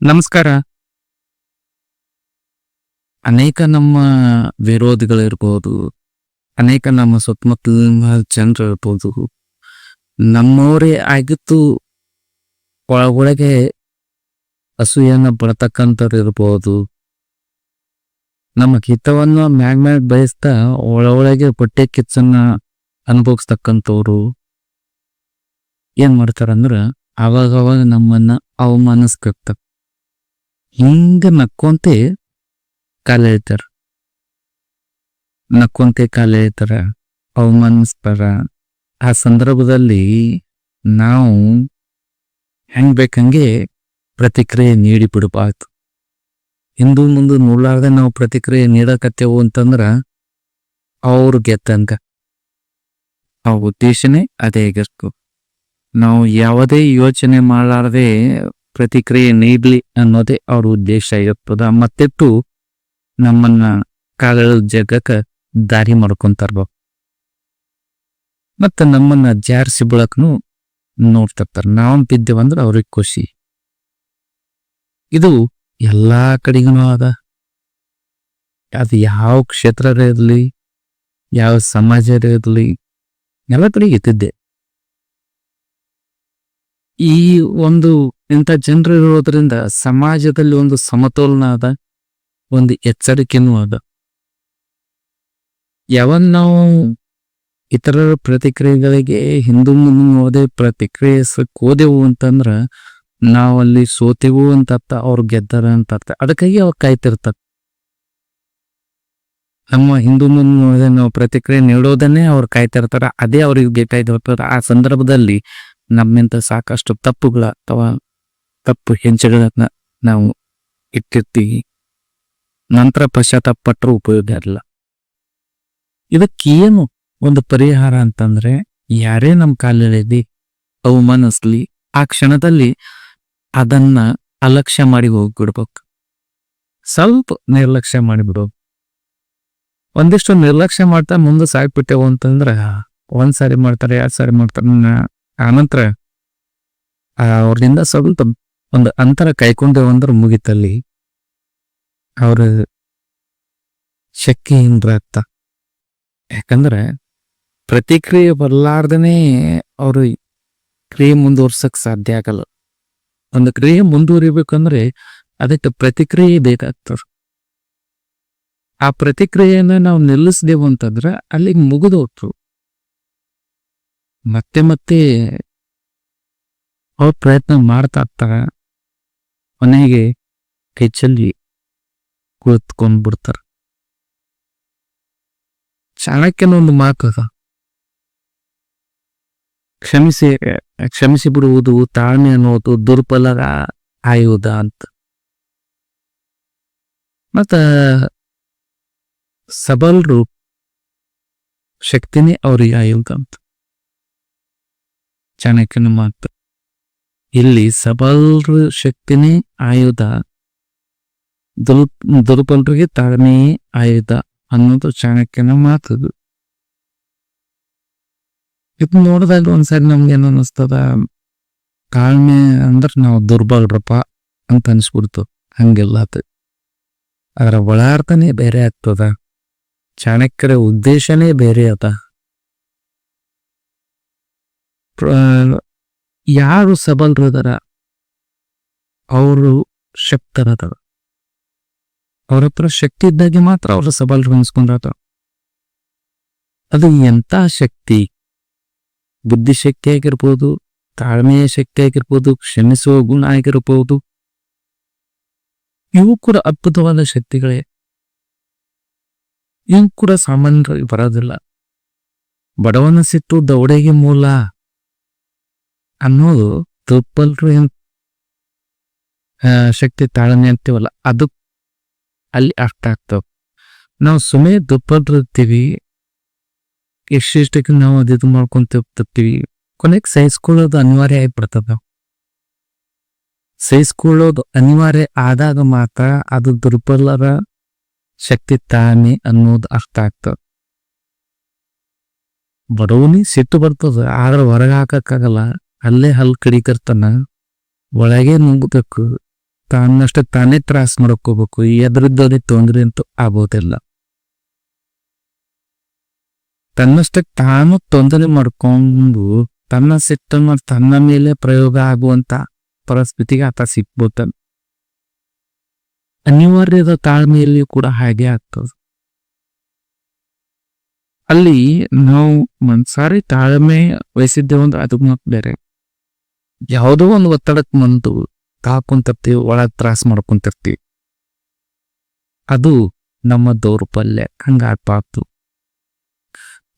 ನಮಸ್ಕಾರ. ಅನೇಕ ನಮ್ಮ ವಿರೋಧಿಗಳಿರ್ಬೋದು, ಅನೇಕ ನಮ್ಮ ಸುತ್ತಮುತ್ತಲಿನ ಜನರು ಇರ್ಬೋದು, ನಮ್ಮವರೇ ಆಗಿತ್ತು ಒಳಗೊಳಗೆ ಅಸೂಯನ್ನ ಪಡ್ತಕ್ಕಂಥವ್ರು ಇರ್ಬೋದು. ನಮ್ಮ ಹಿತವನ್ನು ಮ್ಯಾಗ್ ಮ್ಯಾಗ್ ಬಯಸ್ತಾ ಒಳಗೊಳಗೆ ಬಟ್ಟೆ ಕಿಚ್ಚನ್ನ ಅನುಭವಿಸ್ತಕ್ಕಂಥವ್ರು. ಏನ್ ಮಾಡ್ತಾರಂದ್ರ ಅವಾಗ ಅವಾಗ ನಮ್ಮನ್ನ ಅವಮಾನಿಸ್ತಿರ್ತಾರ ಹಿಂಗ ನಕ್ಕೊಂತೆ ಕಾಲ ಎಳಿತಾರ. ನಕ್ಕೊಂತೆ ಕಾಲ ಎಳಿತಾರ ಅವಮಾನಿಸ್ತಾರ ಆ ಸಂದರ್ಭದಲ್ಲಿ ನಾವು ಹೆಂಗ್ ಬೇಕಂಗೆ ಪ್ರತಿಕ್ರಿಯೆ ನೀಡಿ ಬಿಡಬಾರ್ದು. ಹಿಂದು ಮುಂದೆ ನೋಡ್ಲಾರ್ದೆ ನಾವು ಪ್ರತಿಕ್ರಿಯೆ ನೀಡಕತ್ತೇವು ಅಂತಂದ್ರ ಅವ್ರು ಗೆದ್ದಂಗ. ಆ ಉದ್ದೇಶನೇ ಅದೇ ಆಗಿರ್ಕು ನಾವು ಯಾವುದೇ ಯೋಚನೆ ಮಾಡಲಾರದೆ ಪ್ರತಿಕ್ರಿಯೆ ನೀಡಲಿ ಅನ್ನೋದೇ ಅವ್ರ ಉದ್ದೇಶ ಇರ್ತದ. ಮತ್ತಿಟ್ಟು ನಮ್ಮನ್ನ ಕಾಲ ಜಗಕ್ಕ ದಾರಿ ಮಾಡ್ಕೊಂತಾರ ಮತ್ತ ನಮ್ಮನ್ನ ಜಾರಿಸಿ ಬಿಳಕ್ನು ನೋಡ್ತಿರ್ತಾರ. ನಾವ್ ಬಿದ್ದೇವಂದ್ರ ಅವ್ರಿಗೆ ಖುಷಿ. ಇದು ಎಲ್ಲಾ ಕಡೆಗೂ ಅದ. ಅದು ಯಾವ ಕ್ಷೇತ್ರ ಇರಲಿ, ಯಾವ ಸಮಾಜ ಇರಲಿ, ಎಲ್ಲ ಕಡೆ ಇದ್ದಿದ್ದೆ ಈ ಒಂದು ಇಂಥ ಜನರು ಇರೋದ್ರಿಂದ ಸಮಾಜದಲ್ಲಿ ಒಂದು ಸಮತೋಲನ ಅದ, ಒಂದು ಎಚ್ಚರಿಕೆನೂ ಅದ. ಯಾವಾಗ ನಾವು ಇತರರ ಪ್ರತಿಕ್ರಿಯೆಗಳಿಗೆ ಹಿಂದೂ ಮುಂದೆ ಪ್ರತಿಕ್ರಿಯಿಸಕ್ ಹೋದೆವು ಅಂತಂದ್ರ ನಾವಲ್ಲಿ ಸೋತೆವು ಅಂತ ಅರ್ಥ ಅವ್ರು ಗೆದ್ದಾರ ಅಂತ ಅರ್ಥ ಅದಕ್ಕಾಗಿ ಅವ್ರು ಕಾಯ್ತಿರ್ತಾರ. ನಮ್ಮ ಹಿಂದೂ ಮುಂದೆ ನಾವು ಪ್ರತಿಕ್ರಿಯೆ ನೀಡೋದನ್ನೇ ಅವ್ರು ಕಾಯ್ತಿರ್ತಾರ, ಅದೇ ಅವ್ರಿಗೆ ಬೇಕಾಗಿರ್ತಾರ ಆ ಸಂದರ್ಭದಲ್ಲಿ ನಮ್ಮಿಂದ ಸಾಕಷ್ಟು ತಪ್ಪುಗಳ ಅಥವಾ ತಪ್ಪು ಹೆಜ್ಜೆಗಳನ್ನ ನಾವು ಇಟ್ಟಿರ್ತೀವಿ. ನಂತರ ಪಶ್ಚಾತ್ತಾಪ ಪಟ್ಟರು ಉಪಯೋಗ ಇರಲ್ಲ ಇದಕ್ಕೇನು ಒಂದು ಪರಿಹಾರ ಅಂತಂದ್ರೆ, ಯಾರೇ ನಮ್ಮ ಕಾಲದಲ್ಲಿ ಅವಮಾನಿಸ್ಲಿ ಆ ಕ್ಷಣದಲ್ಲಿ ಅದನ್ನ ಅಲಕ್ಷ್ಯ ಮಾಡಿ ಹೋಗ್ಬಿಡ್ಬೇಕು. ಸ್ವಲ್ಪ ನಿರ್ಲಕ್ಷ್ಯ ಮಾಡಿಬಿಡು ಒಂದಿಷ್ಟು ನಿರ್ಲಕ್ಷ್ಯ ಮಾಡ್ತಾ ಮುಂದೆ ಸಾಕ್ಬಿಟ್ಟೆವು ಅಂತಂದ್ರ ಒಂದ್ ಸಾರಿ ಮಾಡ್ತಾರೆ, ಎರಡ್ ಸಾರಿ ಮಾಡ್ತಾರೆ ಆನಂತರ ಅವ್ರಿಂದ ಸ್ವಲ್ಪ ಒಂದು ಅಂತರ ಕೈಕೊಂಡೇವು ಅಂದ್ರೆ ಮುಗಿತಲ್ಲಿ ಅವ್ರ ಶಕ್ತಿಹೀನರಾಗ್ತ ಯಾಕಂದ್ರೆ ಪ್ರತಿಕ್ರಿಯೆ ಬರಲಾರ್ದನೇ ಅವರು ಕ್ರಿಯೆ ಮುಂದುವರ್ಸಕ್ ಸಾಧ್ಯ ಆಗಲ್ಲ. ಒಂದು ಕ್ರಿಯೆ ಮುಂದುವರಿಬೇಕಂದ್ರೆ ಅದಕ್ಕೆ ಪ್ರತಿಕ್ರಿಯೆ ಬೇಕಾಗ್ತದ. ಆ ಪ್ರತಿಕ್ರಿಯೆಯನ್ನ ನಾವು ನಿಲ್ಲಿಸ್ದೇವು ಅಂತಂದ್ರೆ ಅಲ್ಲಿಗೆ ಮತ್ತೆ ಮತ್ತೆ ಅವ್ರ ಪ್ರಯತ್ನ ಮಾಡ್ತಾ ಇರ್ತಾರ. ಕೊನೆಗೆ ಕೈಚಲ್ಲಿ ಕುಳಿತುಕೊಂಡ್ ಬಿಡ್ತಾರ. ಚಾಣಕ್ಯನ ಒಂದು ಮಾತು ಅದ. ಕ್ಷಮಿಸಿ ಕ್ಷಮಿಸಿ ಬಿಡುವುದು ತಾಳ್ಮೆ ಅನ್ನೋದು ದುರ್ಬಲ ಆಯುವುದ ಅಂತ. ಮತ್ತ ಸಬಲ್ರು ಶಕ್ತಿನೇ ಅವ್ರಿಗೆ ಆಯುಧ ಅಂತ. ಚಾಣಕ್ಯನ ಮಾತು. ಇಲ್ಲಿ ಸಬಲ್ರ ಶಕ್ತಿನೇ ಆಯುಧ. ದುರ್ ದುರ್ಬಲರಿಗೆ ತಾಳ್ಮೆಯೇ ಆಯುಧ ಅನ್ನೋದು ಚಾಣಕ್ಯನ ಮಾತದು. ಇದು ನೋಡಿದಾಗ ಒಂದ್ಸರಿ ನಮ್ಗೆ ಏನು ಅನ್ನಿಸ್ತದ, ತಾಳ್ಮೆ ಅಂದ್ರೆ ನಾವು ದುರ್ಬಲರಪ್ಪ ಅಂತ ಅನ್ಸ್ಬಿಡ್ತು. ಹಂಗೆಲ್ಲ ಅದರ ಒಳಾರ್ಥನೇ ಬೇರೆ ಆಗ್ತದ. ಚಾಣಕ್ಯರ ಉದ್ದೇಶನೇ ಬೇರೆ ಅದ. ಯಾರು ಸಬಲರದರ? ಅವರು ಶಕ್ತರದರ. ಅವ್ರ ಹತ್ರ ಶಕ್ತಿ ಇದ್ದಾಗೆ ಮಾತ್ರ ಅವರು ಸಬಲರು ಅನ್ಸ್ಕೊಂಡ್ರತ ಅದು ಎಂತ ಶಕ್ತಿ? ಬುದ್ಧಿಶಕ್ತಿ ಆಗಿರ್ಬೋದು ತಾಳ್ಮೆಯ ಶಕ್ತಿ ಆಗಿರ್ಬೋದು ಕ್ಷಮಿಸುವ ಗುಣ ಆಗಿರ್ಬೋದು. ಇವು ಕೂಡ ಅದ್ಭುತವಾದ ಶಕ್ತಿಗಳೇ. ಇವು ಕೂಡ ಸಾಮಾನ್ಯವಾಗಿ ಬರೋದಿಲ್ಲ. ಬಡವನ ಸಿಟ್ಟು ದೌಡೆಗೆ ಮೂಲ. ಅನ್ನೋದು ದುರ್ಬಲರು ಏನು ಶಕ್ತಿ ತಾಳ್ಮೆ ಅಂತೀವಲ್ಲ, ಅದು ಅಲ್ಲಿ ಅರ್ಥ ಆಗ್ತಾವ. ನಾವು ಸುಮ್ಮನೆ ದುರ್ಬಲರು ಇರ್ತೀವಿ ಎಷ್ಟೆಷ್ಟಕ್ಕೆ ನಾವು ಅದು ಇದು ಮಾಡ್ಕೊಂತ ಹೋಗ್ತಿರ್ತೀವಿ ಕೊನೆಗೆ ಸಹಿಸ್ಕೊಳ್ಳೋದು ಅನಿವಾರ್ಯ ಆಗಿಬಿಡ್ತದ. ಸಹಿಸ್ಕೊಳ್ಳೋದು ಅನಿವಾರ್ಯ ಆದಾಗ ಮಾತ್ರ ಅದು ದುರ್ಬಲರ ಶಕ್ತಿ ತಾನೆ ಅನ್ನೋದು ಅರ್ಥ ಆಗ್ತದೆ. ಬಡವನಿ ಸಿಟ್ಟು ಬರ್ತದ, ಆದ್ರೆ ಹೊರಗೆ ಹಾಕಕ್ಕಾಗಲ್ಲ. ಅಲ್ಲೇ ಹಲ್ ಕಡಿಕರ್ತಾನ ಒಳಗೆ ನುಂಗ್ಬೇಕು, ತಾನಷ್ಟ ತಾನೇ ತ್ರಾಸ ಮಾಡ್ಕೋಬೇಕು ಎದ್ರದ್ದೇ ತೊಂದ್ರೆ ಅಂತೂ ಆಗೋದಿಲ್ಲ. ತನ್ನಷ್ಟಕ್ಕೆ ತಾನು ತೊಂದರೆ ಮಾಡ್ಕೊಂಡು, ತನ್ನ ಸಿಟ್ಟನ್ನು ತನ್ನ ಮೇಲೆ ಪ್ರಯೋಗ ಆಗುವಂತ ಪರಿಸ್ಥಿತಿಗೆ ಆತ ಸಿಕ್ಬೋತಾನೆ ಅನಿವಾರ್ಯದ ತಾಳ್ಮೆಯಲ್ಲಿ ಕೂಡ ಹಾಗೆ ಆಗ್ತದೆ. ಅಲ್ಲಿ ನಾವು ಮನ್ಸಾರಿ ತಾಳ್ಮೆ ವಹಿಸಿದ್ದೇವೆ ಅಂದ್ರೆ ಅದು ಬೇರೆ. ಯಾವುದೋ ಒಂದು ಒತ್ತಡಕ್ಕೆ ಬಂದು ಕಾಕೊಂತಿರ್ತೀವಿ, ಒಳಗೆ ತ್ರಾಸ ಮಾಡ್ಕೊಂತಿರ್ತೀವಿ. ಅದು ನಮ್ಮ ದೌರ್ಬಲ್ಯ, ಹಂಗಾಗ್ಬಾರ್ದು.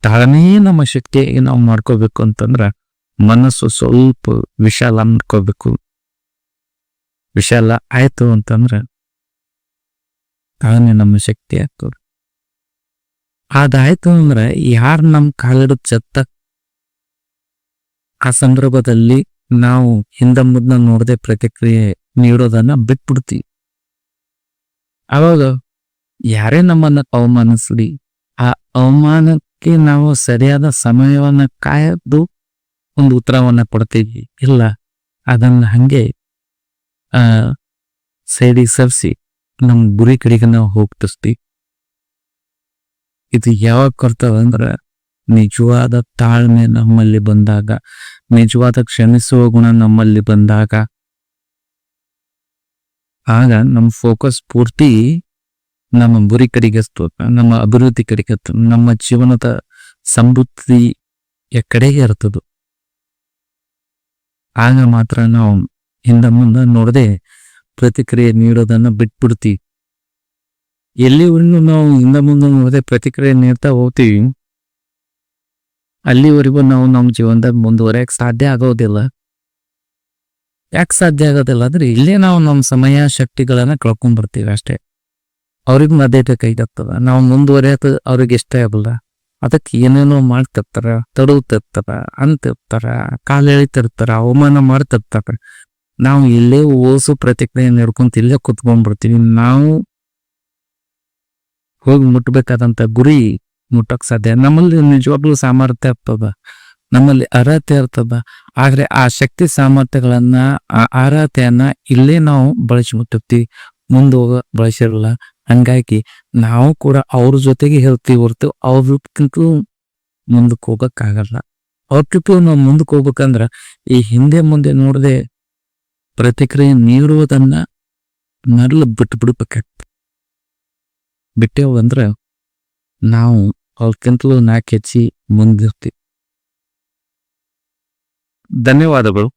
ತಾನೇ ನಮ್ಮ ಶಕ್ತಿಯಾಗಿ ನಾವು ಮಾಡ್ಕೋಬೇಕು ಅಂತಂದ್ರ ಮನಸ್ಸು ಸ್ವಲ್ಪ ವಿಶಾಲ ಮಾಡ್ಕೋಬೇಕು ವಿಶಾಲ ಆಯ್ತು ಅಂತಂದ್ರ ತಾನೇ ನಮ್ಮ ಶಕ್ತಿ ಆಗ್ತದೆ. ಅದಾಯ್ತು ಅಂದ್ರೆ ಯಾರು ನಮ್ಮ ಕಾಲಿಡ ಚತ್ತ ಆ ಸಂದರ್ಭದಲ್ಲಿ ನಾವು ಹಿಂದ ಮುದ್ದ ನೋಡದೆ ಪ್ರತಿಕ್ರಿಯೆ ನೀಡೋದನ್ನ ಬಿಟ್ಬಿಡ್ತೀವಿ. ಅವಾಗ ಯಾರೇ ನಮ್ಮನ್ನ ಅವಮಾನಿಸ್ಲಿ, ಆ ಅವಮಾನಕ್ಕೆ ನಾವು ಸರಿಯಾದ ಸಮಯವನ್ನ ಕಾಯ್ದು ಒಂದು ಉತ್ತರವನ್ನ ಕೊಡ್ತೀವಿ. ಇಲ್ಲ, ಅದನ್ನ ಹಂಗೆ, ಆ ಸೇಡಿ ಸರಿಸಿ ನಮ್ ಗುರಿ ಕಡೆಗೆ ನಾವು ಹೋಗ್ತಿಸ್ತೀವಿ. ಇದು ಯಾವಾಗ ಕೊಡ್ತವೆ ಅಂದ್ರ ನಿಜವಾದ ತಾಳ್ಮೆ ನಮ್ಮಲ್ಲಿ ಬಂದಾಗ, ನಿಜವಾದ ಕ್ಷಮಿಸುವ ಗುಣ ನಮ್ಮಲ್ಲಿ ಬಂದಾಗ. ಆಗ ನಮ್ಮ ಫೋಕಸ್ ಪೂರ್ತಿ ನಮ್ಮ ಗುರಿ ಕಡೆಗೆ ನಮ್ಮ ಅಭಿವೃದ್ಧಿ ಕಡೆಗೆ ನಮ್ಮ ಜೀವನದ ಸಮೃದ್ಧಿಯ ಕಡೆಗೆ ಇರ್ತದೆ. ಆಗ ಮಾತ್ರ ನಾವು ಹಿಂದ ಮುಂದೆ ನೋಡದೆ ಪ್ರತಿಕ್ರಿಯೆ ನೀಡೋದನ್ನ ಬಿಟ್ಬಿಡ್ತೀವಿ. ಎಲ್ಲಿವರೆಗೂ ನಾವು ಹಿಂದ ಮುಂದೆ ನೋಡದೆ ಪ್ರತಿಕ್ರಿಯೆ ನೀಡ್ತಾ ಹೋಗ್ತೀವಿ ಅಲ್ಲಿವರೆಗೂ ನಾವು ನಮ್ಮ ಜೀವನದಾಗ ಮುಂದುವರೆಯಕ್ಕೆ ಸಾಧ್ಯ ಆಗೋದಿಲ್ಲ. ಯಾಕೆ ಸಾಧ್ಯ ಆಗೋದಿಲ್ಲ ಅಂದ್ರೆ ಇಲ್ಲೇ ನಾವು ನಮ್ಮ ಸಮಯ, ಶಕ್ತಿಗಳನ್ನ ಕಳ್ಕೊಂಡ್ಬರ್ತೀವಿ ಅಷ್ಟೇ. ಅವ್ರಿಗೆ ಮಧ್ಯತೆ ಬೇಕಾಗ್ತದ ನಾವು ಮುಂದುವರಿಯೋದು ಅವ್ರಿಗೆ ಇಷ್ಟ ಆಗಲ್ಲ. ಅದಕ್ಕೆ ಏನೇನೋ ಮಾಡ್ತಿರ್ತಾರ ತಡವ್ತಿರ್ತಾರ ಅಂತಿರ್ತಾರ, ಕಾಲು ಎಳಿತಿರ್ತಾರ, ಅವಮಾನ ಮಾಡ್ತಿರ್ತಾರ. ನಾವು ಇಲ್ಲೇ ಓಸು ಪ್ರತಿಕ್ರಿಯೆ ನಡ್ಕೊಂತ ಇಲ್ಲೇ ಕುತ್ಕೊಂಡ್ಬಿಡ್ತೀವಿ ನಾವು ಹೋಗಿ ಮುಟ್ಬೇಕಾದಂತ ಗುರಿ ಮುಟ್ಟಕ್ ಸಾಧ್ಯ. ನಮ್ಮಲ್ಲಿ ನಿಜವಾಗ್ಲೂ ಸಾಮರ್ಥ್ಯ ಇರ್ತದ. ನಮ್ಮಲ್ಲಿ ಅರ್ಹತೆ ಇರ್ತದ. ಆದ್ರೆ ಆ ಶಕ್ತಿ ಸಾಮರ್ಥ್ಯಗಳನ್ನ, ಆ ಅರ್ಹತೆಯನ್ನ ಇಲ್ಲೇ ನಾವು ಬಳಸ್ಬಿಟ್ಟಿರ್ತೀವಿ ಮುಂದೆ ಹೋಗ ಬಳಸಿರಲ್ಲ. ಹಂಗಾಗಿ ನಾವು ಕೂಡ ಅವ್ರ ಜೊತೆಗೆ ಹೇಳ್ತೀವಿ ಹೊರ್ತು ಅವ್ರಕ್ಕಿಂತ ಮುಂದಕ್ಕೆ ಹೋಗಕ್ಕಾಗಲ್ಲ. ಅವ್ರಕ್ಕಿಂತ ನಾವು ಮುಂದಕ್ಕೆ ಹೋಗ್ಬೇಕಂದ್ರ ಈ ಹಿಂದೆ ಮುಂದೆ ನೋಡದೆ ಪ್ರತಿಕ್ರಿಯೆ ನೀಡುವುದನ್ನ ನರಳು ಬಿಟ್ಟು ಬಿಡ್ಬೇಕಾಗ್ತದೆ ಬಿಟ್ಟೇವು ಅಂದ್ರೆ ನಾವು ಅವ್ರಕ್ಕಿಂತಲೂ ನಾಲ್ಕು ಹೆಚ್ಚಿ ಮುಂದಿರ್ತೀವಿ ಧನ್ಯವಾದಗಳು.